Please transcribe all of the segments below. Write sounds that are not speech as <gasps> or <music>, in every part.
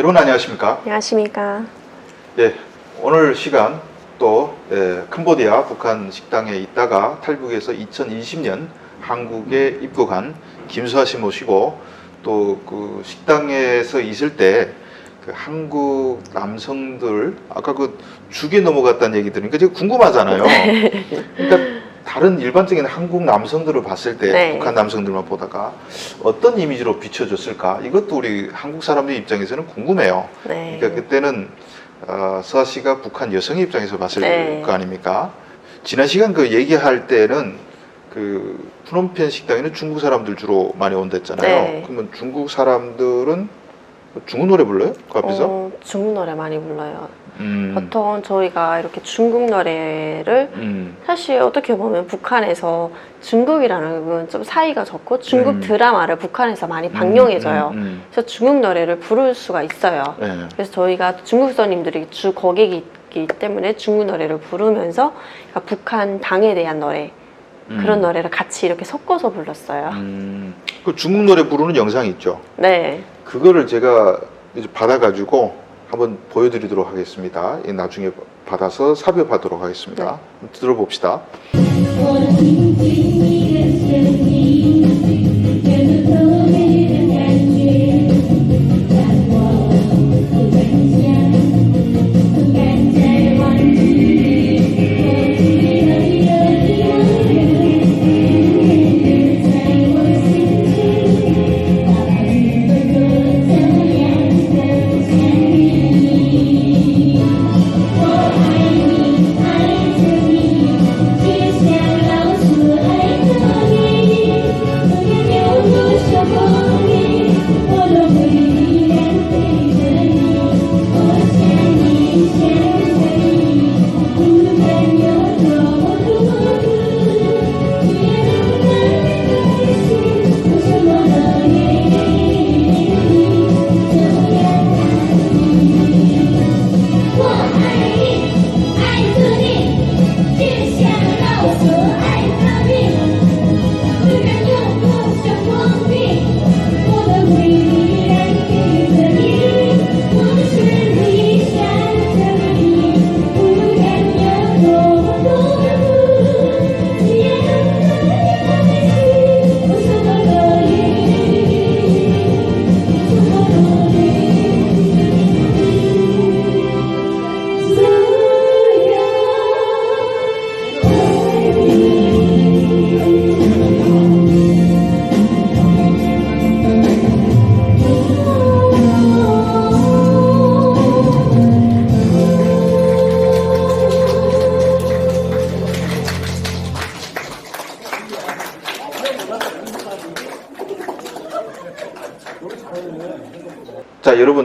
여러분 안녕하십니까? 안녕하십니까. 예, 오늘 시간 또 예, 캄보디아 북한 식당에 있다가 탈북해서 2020년 한국에 입국한 김수아 씨 모시고 또 그 식당에서 있을 때 그 한국 남성들 아까 그 죽에 넘어갔다는 얘기 들으니까 되게 궁금하잖아요. <laughs> 그러니까 다른 일반적인 한국 남성들을 봤을 때 네. 북한 남성들만 보다가 어떤 이미지로 비춰졌을까? 이것도 우리 한국 사람들 입장에서는 궁금해요. 네. 그러니까 그때는 어, 서아 씨가 북한 여성의 입장에서 봤을 네. 거 아닙니까? 지난 시간 그 얘기할 때는 그 프놈펜 식당에는 중국 사람들 주로 많이 온댔잖아요. 네. 그러면 중국 사람들은 중국 노래 불러요? 그 앞에서? 어, 중국 노래 많이 불러요. 음, 보통 저희가 이렇게 중국 노래를 음, 사실 어떻게 보면 북한에서 중국이라는 건좀 사이가 좋고 중국 음. 드라마를 북한에서 많이 방영해줘요. 음, 음, 그래서 중국 노래를 부를 수가 있어요. 음. 네. 그래서 저희가 중국 손님들이 주 고객이기 때문에 중국 노래를 부르면서 그러니까 북한 당에 대한 노래 그런 음, 노래를 같이 이렇게 섞어서 불렀어요. 음, 그 중국 노래 부르는 영상이 있죠. 네. 그거를 제가 이제 받아가지고 한번 보여드리도록 하겠습니다. 이 나중에 받아서 삽입하도록 하겠습니다. 네. 한번 들어봅시다.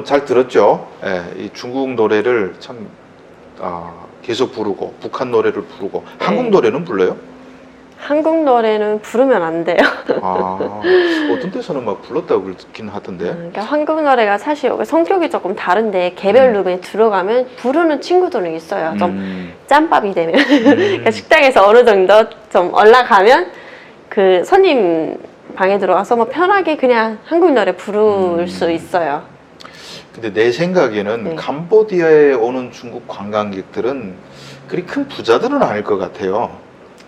잘 들었죠? 예, 이 중국 노래를 참 아, 계속 부르고 북한 노래를 부르고 한국 노래는 불러요? 한국 노래는 부르면 안 돼요. 아, <laughs> 어떤 데서는 막 불렀다고 그렇긴 하던데. 그러니까 한국 노래가 사실 성격이 조금 다른데 개별 음. 룸에 들어가면 부르는 친구들은 있어요. 좀 음, 짬밥이 되면. <laughs> 음. 그러니까 식당에서 어느 정도 좀 올라가면 그 손님 방에 들어가서 뭐 편하게 그냥 한국 노래 부를 음. 수 있어요. 근데 내 생각에는 네. 캄보디아에 오는 중국 관광객들은 그리 큰 부자들은 아닐 것 같아요.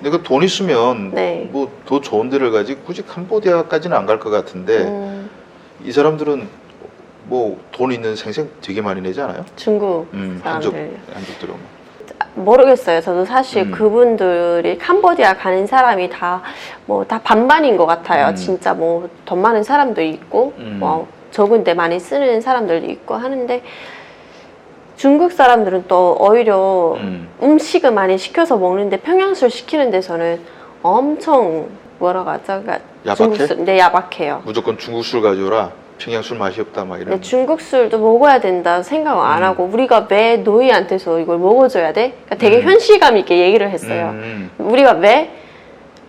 내가 돈 있으면 네. 뭐더 좋은 데를 가지 굳이 캄보디아까지는 안 갈 것 같은데 음, 이 사람들은 뭐 돈 있는 생생 되게 많이 내지 않아요? 중국 음, 한족 사람들. 한족 들어오면. 모르겠어요. 저도 사실 음. 그분들이 캄보디아 가는 사람이 다 뭐 다 반반인 것 같아요. 음. 진짜 뭐 돈 많은 사람도 있고 음. 뭐 적은데 많이 쓰는 사람들도 있고 하는데 중국 사람들은 또 오히려 음. 음식을 많이 시켜서 먹는데 평양술 시키는 데서는 엄청 뭐라고 하죠? 그러니까 야박해? 중국 술, 네, 야박해요. 무조건 중국 술 가져오라. 평양 술 맛이 없다 막 이런. 근데 중국 술도 먹어야 된다 생각 안 음. 하고 우리가 왜 노이한테서 이걸 먹어줘야 돼? 그러니까 되게 음. 현실감 있게 얘기를 했어요. 음. 우리가 왜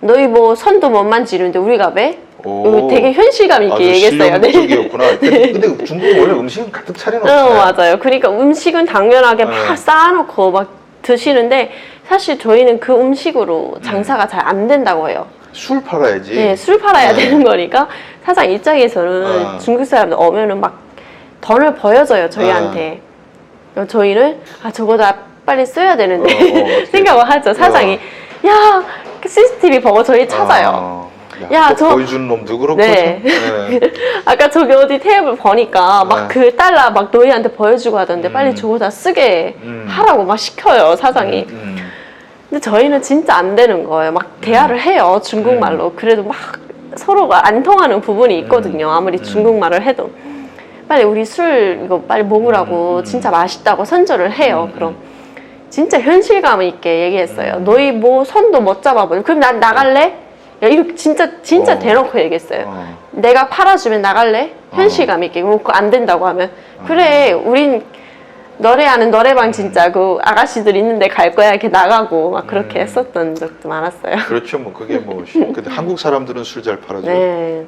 너희 뭐 손도 못 만지는데 우리가 왜? 오. 되게 현실감 있게 아주 얘기했어요. 네. 실용적이었구나. 근데, 근데 중국은 원래 음식은 가득 차려놓잖아요. 어, 맞아요. 그러니까 음식은 당연하게 네. 막 쌓아놓고 막 드시는데 사실 저희는 그 음식으로 장사가 잘 안 된다고 해요. 술 팔아야지. 네, 술 팔아야 네. 되는 거니까 사장 입장에서는 어. 중국 사람들 오면은 막 돈을 보여줘요 저희한테. 저희는 아 저거 다 빨리 써야 되는데 어, 어, <laughs> 생각을 하죠 사장이. 야그 CCTV 보고 저희 찾아요. 아, 야, 또 저- 보여주는 놈도 그렇고 네. 참. 네. <laughs> 아까 저기 어디 테이블 보니까 막 네. 그 달러 막 너희한테 보여주고 하던데 음. 빨리 저거 다 쓰게 음. 하라고 막 시켜요 사장이. 음, 음. 근데 저희는 진짜 안 되는 거예요. 막 대화를 해요 중국말로. 그래도 막 서로가 안 통하는 부분이 있거든요. 아무리 음. 중국말을 해도 빨리 우리 술 이거 빨리 먹으라고 음. 진짜 맛있다고 선전을 해요. 음. 그럼 진짜 현실감 있게 얘기했어요. 음. 너희 뭐 손도 못 잡아보려. 그럼 난 나갈래? 야 이렇게 진짜 진짜 어. 대놓고 얘기했어요. 어. 내가 팔아주면 나갈래? 현실감 있게. 뭐 그거 안 된다고 하면 그래 우린 노래하는 노래방 진짜 그 아가씨들 있는데 갈 거야 이렇게 나가고 막 그렇게 음. 했었던 적도 많았어요. 그렇죠 뭐 그게 뭐 쉬- 근데 한국 사람들은 술 잘 팔아줘. 네.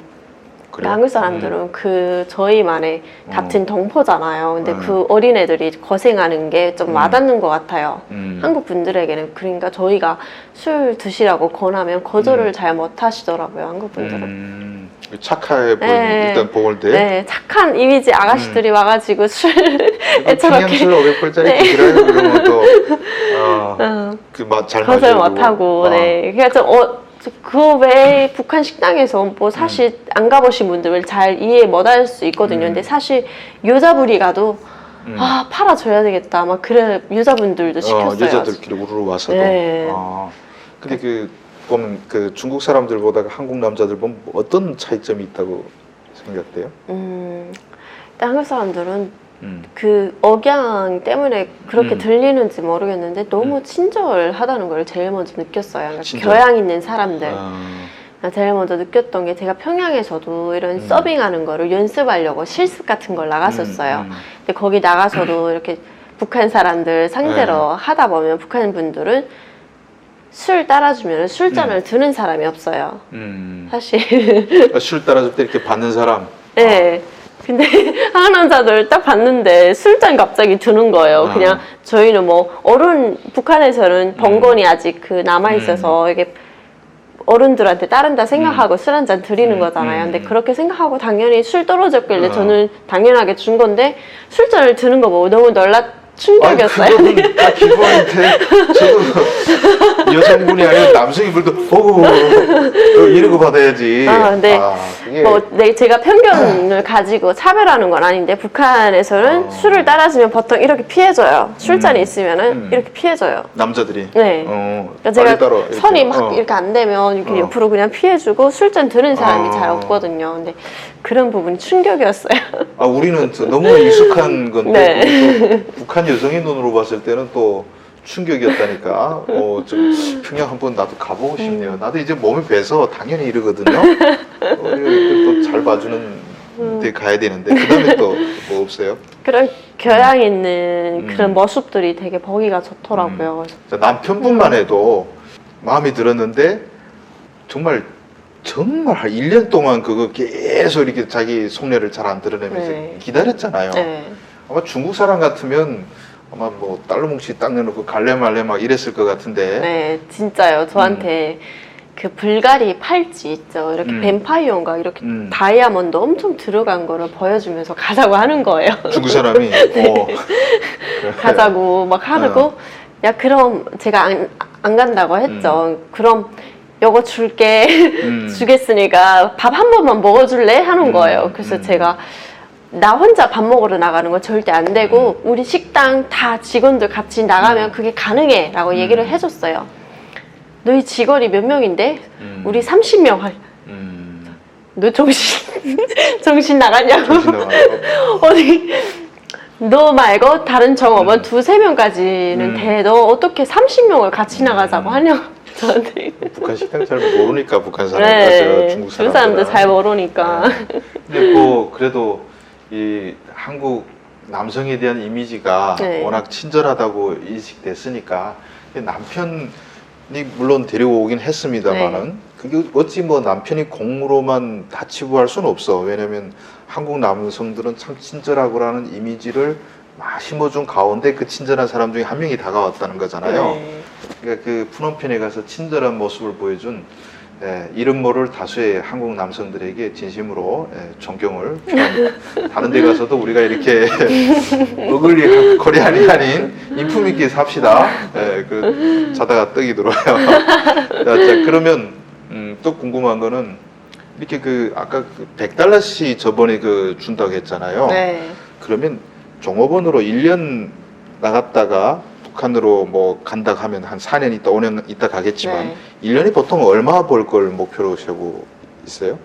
그래요? 한국 사람들은 그 저희만의 같은 동포잖아요. 근데 음. 그 어린애들이 고생하는 게 좀 음. 와닿는 것 같아요. 음. 한국 분들에게는 그러니까 저희가 술 드시라고 권하면 거절을 음. 잘 못 하시더라고요. 한국 분들은. 음, 착해 보이는 네. 일단 보을 때 네, 착한 이미지 아가씨들이 와가지고 술에 <laughs> <laughs> 그 저렇게 평양술 500불짜리 네. 드시라고 그러면 어, 어, 또그맛잘 거절 못하고 네 그러니까 좀 어, 그 외에 북한 식당에서 뭐 사실 안 가보신 분들은 잘 이해 못할 수 있거든요. 음. 근데 사실 여자분이 가도 음. 아 팔아줘야 되겠다. 막 그래 여자분들도 어, 시켰어요. 여자들끼리 우르르 와서도. 네. 아, 근데 그 보면 그 중국 사람들보다 한국 남자들 보면 어떤 차이점이 있다고 생각돼요? 음, 일단 한국 사람들은 음. 그 억양 때문에 그렇게 음. 들리는지 모르겠는데 너무 친절하다는 걸 제일 먼저 느꼈어요. 그러니까 친절. 교양 있는 사람들. 아, 나 제일 먼저 느꼈던 게 제가 평양에서도 이런 음. 서빙하는 거를 연습하려고 실습 같은 걸 나갔었어요. 음, 음. 근데 거기 나가서도 <coughs> 이렇게 북한 사람들 상대로 하다 보면 북한 분들은 술 따라주면 술잔을 드는 사람이 없어요. 음. 사실. <laughs> 그러니까 술 따라줄 때 이렇게 받는 사람. 네. 근데 <laughs> 한국 남자들 딱 봤는데 술잔 갑자기 드는 거예요. 아. 그냥 저희는 뭐 어른 북한에서는 번건이 아직 그 남아 있어서 이게 어른들한테 따른다 생각하고 술 한 잔 드리는 음, 거잖아요. 음. 근데 그렇게 생각하고 당연히 술 떨어졌길래 아. 저는 당연하게 준 건데 술잔을 드는 거 보고 너무 놀라 아니, 충격이었어요. 그거는 다 기부한테 저도 여성분이 아니라 남성이 불도 오고 이러고 받아야지. 아, 네. 그게 뭐, 네, 제가 편견을 가지고 차별하는 건 아닌데 북한에서는 어. 술을 따라주면 보통 이렇게 피해줘요. 술잔이 있으면은 음. 이렇게 피해줘요. 남자들이. 네. 어, 그러니까 제가 이렇게. 선이 막 어. 이렇게 안 되면 이렇게 어. 옆으로 그냥 피해주고 술잔 드는 사람이 어. 잘 없거든요. 근데 그런 부분이 충격이었어요. <laughs> 아 우리는 또 너무 익숙한 건데 네. 북한 여성의 눈으로 봤을 때는 또 충격이었다니까. 어, 좀 평양 한번 나도 가보고 싶네요. 나도 이제 몸이 배서 당연히 이러거든요. 어, 또잘 봐주는 데 가야 되는데 그다음에 또 뭐 없어요? 그런 교양 있는 음. 그런 모습들이 되게 보기가 좋더라고요. 자, 남편분만 해도 마음에 들었는데 정말 정말 한 1년 동안 그거 계속 이렇게 자기 속내를 잘 안 드러내면서 네. 기다렸잖아요. 네. 아마 중국 사람 같으면 아마 뭐 딸로 뭉치 딱 내놓고 갈래 말래 막 이랬을 것 같은데 네, 진짜요. 저한테 그 불가리 팔찌 있죠. 이렇게 음. 뱀파이어인가 이렇게 음. 다이아몬드 엄청 들어간 거를 보여주면서 가자고 하는 거예요. 중국 <laughs> 사람이 어, <laughs> 가자고 막 하고 어. 야 그럼 제가 안, 안 간다고 했죠. 그럼 요거 줄게 음. <laughs> 주겠으니까 밥 한 번만 먹어줄래 하는 음, 거예요. 그래서 음. 제가 나 혼자 밥 먹으러 나가는 건 절대 안 되고 우리 식당 다 직원들 같이 나가면 음. 그게 가능해라고 얘기를 해줬어요. 너희 직원이 몇 명인데 음. 우리 30명 할. 음, 너 정신 <laughs> 정신 나갔냐고. <laughs> 어디 너 말고 다른 정업은 두세 명까지는 음. 돼. 너 어떻게 30명을 같이 나가자고 하냐고 저한테. 북한 식당 잘 모르니까 북한 사람 네, 네. 중국 중 사람 사람들 잘 모르니까. 근데 뭐 그래도 이 한국 남성에 대한 이미지가 네. 워낙 친절하다고 인식됐으니까 남편이 물론 데려오긴 했습니다만은 네. 그게 어찌 뭐 남편이 공으로만 다 치부할 수는 없어 왜냐면 한국 남성들은 참 친절하고라는 이미지를 막 심어준 가운데 그 친절한 사람 중에 한 명이 다가왔다는 거잖아요. 네. 그러니까 그 푸놈펜에 가서 친절한 모습을 보여준 예, 이름 모를 다수의 한국 남성들에게 진심으로 예, 존경을 표합니다. <laughs> 다른 데 가서도 우리가 이렇게 <laughs> 어글리 코리안이 아닌 인품 있게 삽시다. 예, 그 자다가 떡이 들어요. <laughs> 자, 자, 그러면 음, 또 궁금한 거는 이렇게 그 아까 그 100달러씩 저번에 그 준다고 했잖아요. 네. 그러면 종업원으로 1년 나갔다가 북한으로 뭐 간다 하면 한 4년 있다 5년 있다 가겠지만 네. 1년에 보통 얼마 벌 걸 목표로 세우고 있어요?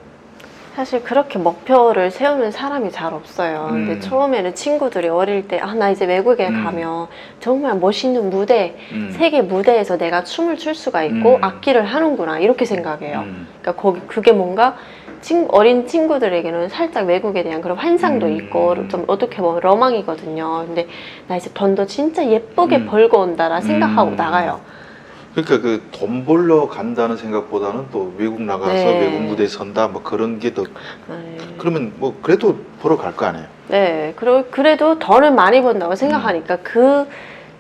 사실 그렇게 목표를 세우는 사람이 잘 없어요. 음. 근데 처음에는 친구들이 어릴 때, 아, 나 이제 외국에 음. 가면 정말 멋있는 무대, 음. 세계 무대에서 내가 춤을 출 수가 있고 음. 악기를 하는구나, 이렇게 생각해요. 음. 그러니까 거기, 그게 뭔가 친, 어린 친구들에게는 살짝 외국에 대한 그런 환상도 음. 있고, 좀 어떻게 보면 로망이거든요. 근데 나 이제 돈도 진짜 예쁘게 음. 벌고 온다라 생각하고 음. 나가요. 그러니까 그 돈 벌러 간다는 생각보다는 또 외국 나가서 네. 외국 무대에 선다 뭐 그런 게더 네. 그러면 뭐 그래도 벌어 갈거 아니에요? 네, 그러, 그래도 돈을 많이 번다고 생각하니까 그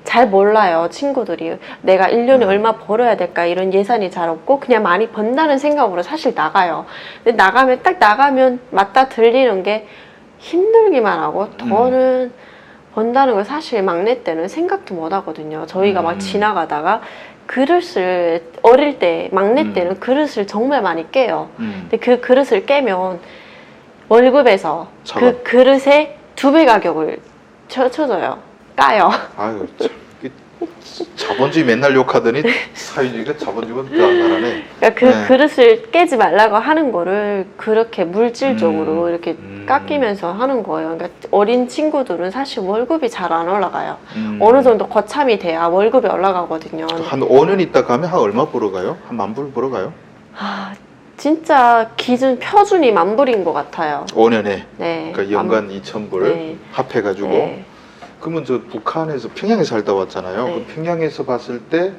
잘 몰라요 친구들이 내가 1년에 음. 얼마 벌어야 될까 이런 예산이 잘 없고 그냥 많이 번다는 생각으로 사실 나가요 근데 나가면 딱 나가면 맞다 들리는 게 힘들기만 하고 돈은 번다는 걸 사실 막내 때는 생각도 못 하거든요 저희가 음. 막 지나가다가 그릇을 어릴 때 막내 음. 때는 그릇을 정말 많이 깨요 음. 근데 그 그릇을 깨면 월급에서 차가. 그 그릇에 두배 가격을 쳐, 쳐줘요. 까요. 아유 참 이게 자본주의 맨날 욕하더니 사회주의가 자본주의가 더안 나라네. 그러니까 그 네. 그릇을 깨지 말라고 하는 거를 그렇게 물질적으로 음. 이렇게 음. 깎이면서 하는 거예요. 그러니까 어린 친구들은 사실 월급이 잘 안 올라가요. 음. 어느 정도 거참이 돼야 월급이 올라가거든요. 한 5년 있다 가면 한 얼마 벌어가요? 한 만 불 벌어가요? 아, 진짜 기준 표준이 만불인 것 같아요. 5년에 네. 그러니까 연간 2천 불 네. 합해가지고 네. 그러면 저 북한에서 평양에 살다 왔잖아요. 네. 그 평양에서 봤을 때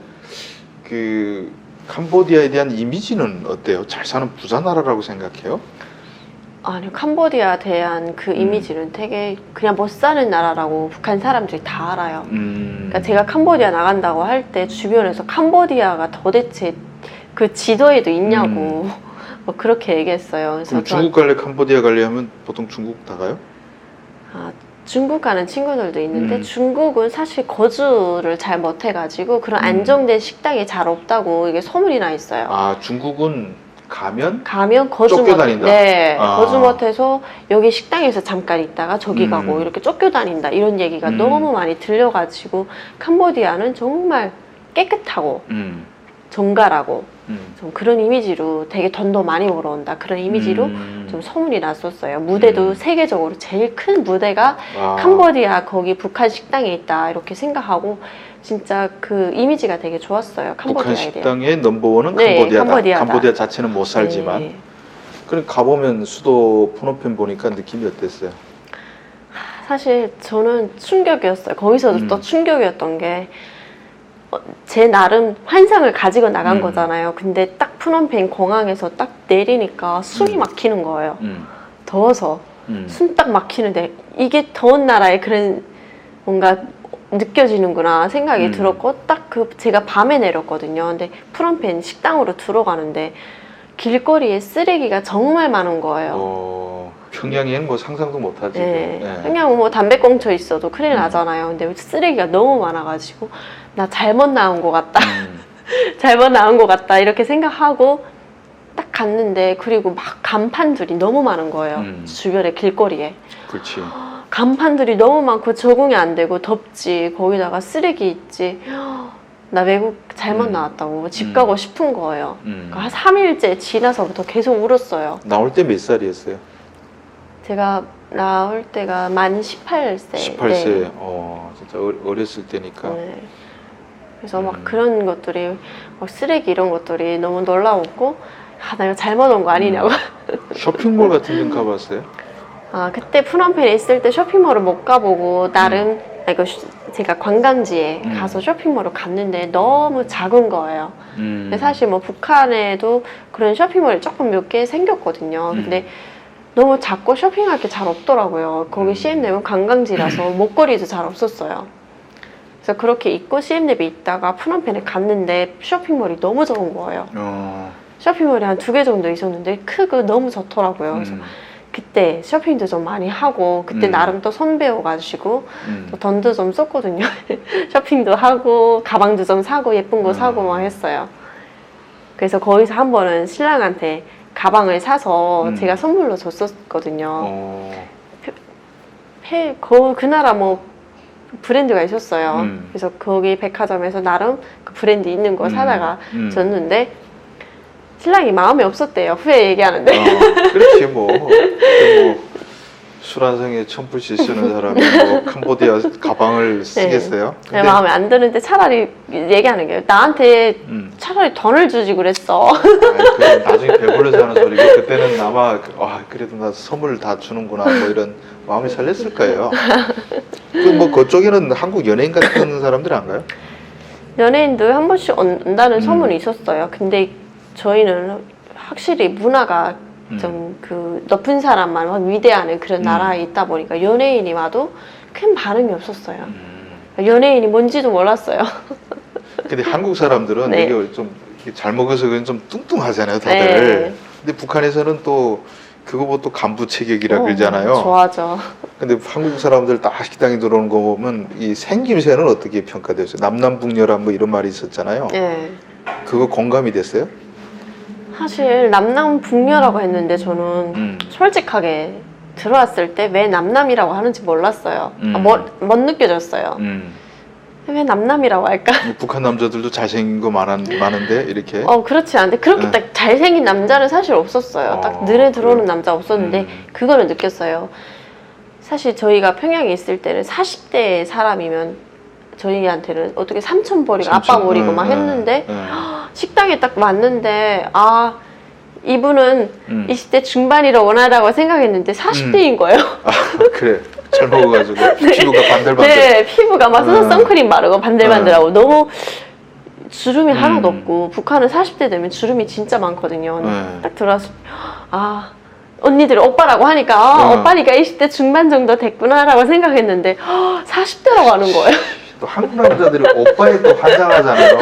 그 캄보디아에 대한 이미지는 어때요? 잘 사는 부자 나라라고 생각해요? 아니 캄보디아에 대한 그 음. 이미지는 되게 그냥 못 사는 나라라고 북한 사람들이 다 알아요. 음. 그러니까 제가 캄보디아 나간다고 할 때 주변에서 캄보디아가 도대체 그 지도에도 있냐고 <laughs> 뭐 그렇게 얘기했어요. 그래서 그럼 저- 중국 갈래 캄보디아 갈래 하면 보통 중국 다 가요? 아, 중국 가는 친구들도 있는데 음. 중국은 사실 거주를 잘 못해가지고 그런 음. 안정된 식당이 잘 없다고 이게 소문이 나 있어요. 아 중국은 가면 가면 거주 못, 쫓겨다닌다. 네, 아. 거주 못해서 여기 식당에서 잠깐 있다가 저기 음. 가고 이렇게 쫓겨다닌다 이런 얘기가 음. 너무 많이 들려가지고 캄보디아는 정말 깨끗하고 음. 정갈하고 음. 좀 그런 이미지로 되게 돈도 많이 벌어온다 그런 이미지로 음. 좀 소문이 났었어요. 무대도 음. 세계적으로 제일 큰 무대가 아. 캄보디아 거기 북한 식당에 있다 이렇게 생각하고 진짜 그 이미지가 되게 좋았어요. 북한 캄보디아에 대한. 식당의 넘버원은 네, 캄보디아다. 캄보디아다. 캄보디아 자체는 못 살지만 네. 그럼 가보면 수도 푸놈펜 보니까 느낌이 어땠어요? 사실 저는 충격이었어요. 거기서도 음. 또 충격이었던 게. 어, 제 나름 환상을 가지고 나간 음. 거잖아요. 근데 딱 프놈펜 공항에서 딱 내리니까 숨이 음. 막히는 거예요. 음. 더워서 음. 숨 딱 막히는데 이게 더운 나라에 그런 뭔가 느껴지는구나 생각이 음. 들었고 딱 그 제가 밤에 내렸거든요. 근데 프롬펜 식당으로 들어가는데 길거리에 쓰레기가 정말 많은 거예요. 어, 평양에는 뭐 상상도 못하지. 네. 네. 그냥 뭐 담배 꽁초 있어도 큰일 음. 나잖아요. 근데 쓰레기가 너무 많아가지고 나 잘못 나온 것 같다. 음. <laughs> 잘못 나온 것 같다 이렇게 생각하고 딱 갔는데 그리고 막 간판들이 너무 많은 거예요. 음. 주변에 길거리에. 그렇지. <gasps> 간판들이 너무 많고 적응이 안 되고 덥지 거기다가 쓰레기 있지 <gasps> 나 외국 잘못 음. 나왔다고 집 음. 가고 싶은 거예요 음. 그러니까 한 3일째 지나서부터 계속 울었어요 나올 때 몇 살이었어요? 제가 나올 때가 만 18세 18세. 어, 진짜 어- 어렸을 때니까. 네. 그래서 막 음. 그런 것들이 막 쓰레기 이런 것들이 너무 놀라웠고 아, 나 이거 잘못 온 거 아니냐고 음. 쇼핑몰 같은 데는 가봤어요? 아 그때 프놈펜에 있을 때 쇼핑몰을 못 가보고 나름 아, 이거 슈- 제가 관광지에 음. 가서 쇼핑몰을 갔는데 너무 작은 거예요. 음. 근데 사실 뭐 북한에도 그런 쇼핑몰이 조금 몇 개 생겼거든요. 음. 근데 너무 작고 쇼핑할 게 잘 없더라고요. 거기 음. CM랩은 관광지라서 <clears throat> 목걸이도 잘 없었어요. 그래서 그렇게 입고 CM랩에 있다가 프놈펜에 갔는데 쇼핑몰이 너무 적은 거예요. 어, 쇼핑몰이 한 두 개 정도 있었는데 크고 너무 좋더라고요. 그래서 음, 그때 쇼핑도 좀 많이 하고 그때 음. 나름 또 손 배워가지고 음. 또 돈도 좀 썼거든요. <laughs> 쇼핑도 하고 가방도 좀 사고 예쁜 거 음. 사고 막 했어요. 그래서 거기서 한 번은 신랑한테 가방을 사서 음. 제가 선물로 줬었거든요. 어, 해, 그, 그 나라 뭐 브랜드가 있었어요. 음. 그래서 거기 백화점에서 나름 그 브랜드 있는 거 음. 사다가 음. 줬는데 신랑이 마음에 없었대요. 후에 얘기하는데. 어, 그렇지 뭐. 뭐 상에 천불씩 쓰는 사람이 뭐 <laughs> 캄보디아 가방을 쓰겠어요? 내 마음에 안 드는데 차라리 얘기하는 게 나한테 음. 차라리 돈을 주지 그랬어. 아이, 그 나중에 <laughs> 배불러서 하는 소리고 그때는 아마 그, 아 그래도 나 선물 다 주는구나 뭐 이런 마음이 설렜을 거예요. 그뭐 그쪽에는 한국 연예인 같은 사람들 안 가요? 연예인들 한 번씩 온- 온다는 음. 소문이 있었어요. 근데 저희는 확실히 문화가 음. 좀 그 높은 사람만 위대하는 그런 음. 나라에 있다 보니까 연예인이 와도 큰 반응이 없었어요. 음. 연예인이 뭔지도 몰랐어요. <laughs> 근데 한국 사람들은 네. 이게 좀 이렇게 잘 먹어서 그런 좀 뚱뚱하잖아요, 다들. 네. 근데 북한에서는 또 그거 보또 간부 체격이라 어, 그러잖아요. 좋아하죠. 근데 한국 사람들 다 식당에 들어오는 거 보면 이 생김새는 어떻게 평가되었어요? 남남북녀란 뭐 이런 말이 있었잖아요. 예. 그거 공감이 됐어요? 사실 남남 북녀라고 했는데 저는 음. 솔직하게 들어왔을 때 왜 남남이라고 하는지 몰랐어요. 음. 아, 못, 못 느껴졌어요. 음. 왜 남남이라고 할까? 뭐 북한 남자들도 잘생긴 거 많은, 많은데 이렇게. 어 그렇지 않은데 그렇게 네. 딱 잘생긴 남자는 사실 없었어요. 어, 딱 눈에 들어오는 그래요? 남자 없었는데 음. 그거는 느꼈어요. 사실 저희가 평양에 있을 때는 40대 사람이면 저희한테는 어떻게 삼천벌이고 아빠 삼촌, 머리고 네, 막 네, 했는데 네. 식당에 딱 왔는데 아 이분은 음. 20대 중반이라 원하다고 생각했는데 40대인 거예요. 아, 그래. 잘 먹어가지고 <laughs> 피부가 반들반들. 네, 피부가 막 네. 선크림 바르고 반들반들하고 너무 주름이 음. 하나도 없고 북한은 40대 되면 주름이 진짜 많거든요. 네. 딱 들어와서 아 언니들이 오빠라고 하니까 아, 어. 오빠니까 20대 중반 정도 됐구나라고 생각했는데 40대라고 하는 거예요. <laughs> 또 한국 남자들이 오빠에 또 환장하잖아요.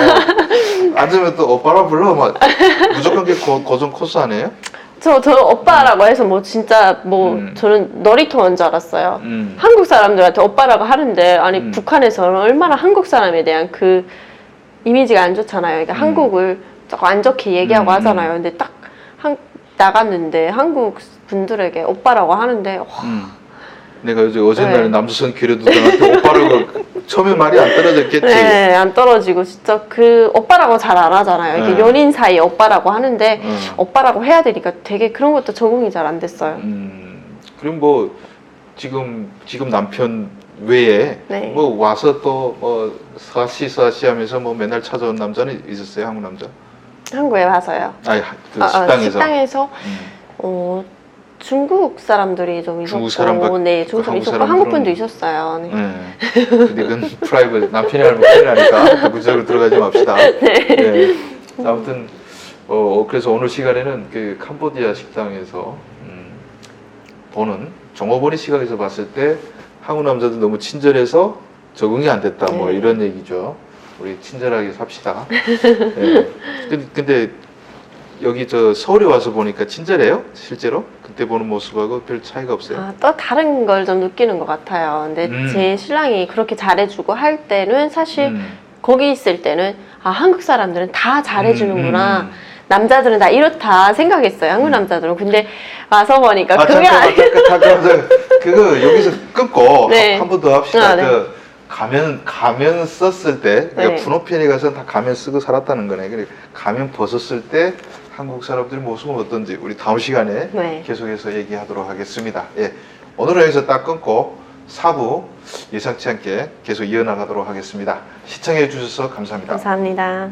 앉으면 또 오빠라 불러 막 무조건 그 고, 고정 코스 아니에요? 저, 저 오빠라고 해서 뭐 진짜 뭐 음. 저는 놀이터인 줄 알았어요. 음. 한국 사람들한테 오빠라고 하는데 아니 음. 북한에서는 얼마나 한국 사람에 대한 그 이미지가 안 좋잖아요. 그러니까 음. 한국을 조금 안 좋게 얘기하고 음, 하잖아요. 근데 딱 한, 나갔는데 한국 분들에게 오빠라고 하는데 와, 음. 내가 어제 어제 네. 날에 남수선 기려두들한테 오빠라고 <laughs> 처음에 말이 안 떨어졌겠지. 네, 안 떨어지고 진짜 그 오빠라고 잘 안 하잖아요. 이게 네. 연인 사이 오빠라고 하는데 음. 오빠라고 해야 되니까 되게 그런 것도 적응이 잘 안 됐어요. 음. 그럼 뭐 지금 지금 남편 외에 네. 뭐 와서 또뭐 서아씨 서아씨 하면서 뭐 맨날 찾아온 남자는 있었어요 한국 남자? 한국에 와서요. 아니 그 아, 아, 식당에서. 식당에서 음. 어, 중국 사람들이 좀 있었고, 중국 사람밖- 네, 중국 사람 한국 있었고 사람들은- 한국 분도 있었어요. 네. 네. 근데 그건 프라이빗 남편이 알면 큰일 나니까 구체적으로 들어가지 맙시다. <laughs> 네. 아무튼 어 그래서 오늘 시간에는 그 캄보디아 식당에서 음, 보는 종업원의 시각에서 봤을 때 한국 남자들 너무 친절해서 적응이 안 됐다 뭐 네. 이런 얘기죠. 우리 친절하게 삽시다. <laughs> 네. 근데, 근데 여기 저 서울에 와서 보니까 친절해요? 실제로? 그때 보는 모습하고 별 차이가 없어요. 아, 또 다른 걸 좀 느끼는 것 같아요. 근데 음. 제 신랑이 그렇게 잘해주고 할 때는 사실 음. 거기 있을 때는 아 한국 사람들은 다 잘해주는구나. 음, 음. 남자들은 다 이렇다 생각했어요. 한국 음. 남자들은. 근데 와서 보니까 아 그게 잠깐만 아니. 잠깐 <laughs> 그거 여기서 끊고 네. 한 번 더 합시다. 아, 네. 그 가면 가면 썼을 때 그러니까 네. 푸노펜에 가서 다 가면 쓰고 살았다는 거네. 그래 가면 벗었을 때 한국 사람들의 모습은 어떤지 우리 다음 시간에 네. 계속해서 얘기하도록 하겠습니다. 예. 오늘은 여기서 딱 끊고 4부 예상치 않게 계속 이어나가도록 하겠습니다. 시청해 주셔서 감사합니다. 감사합니다.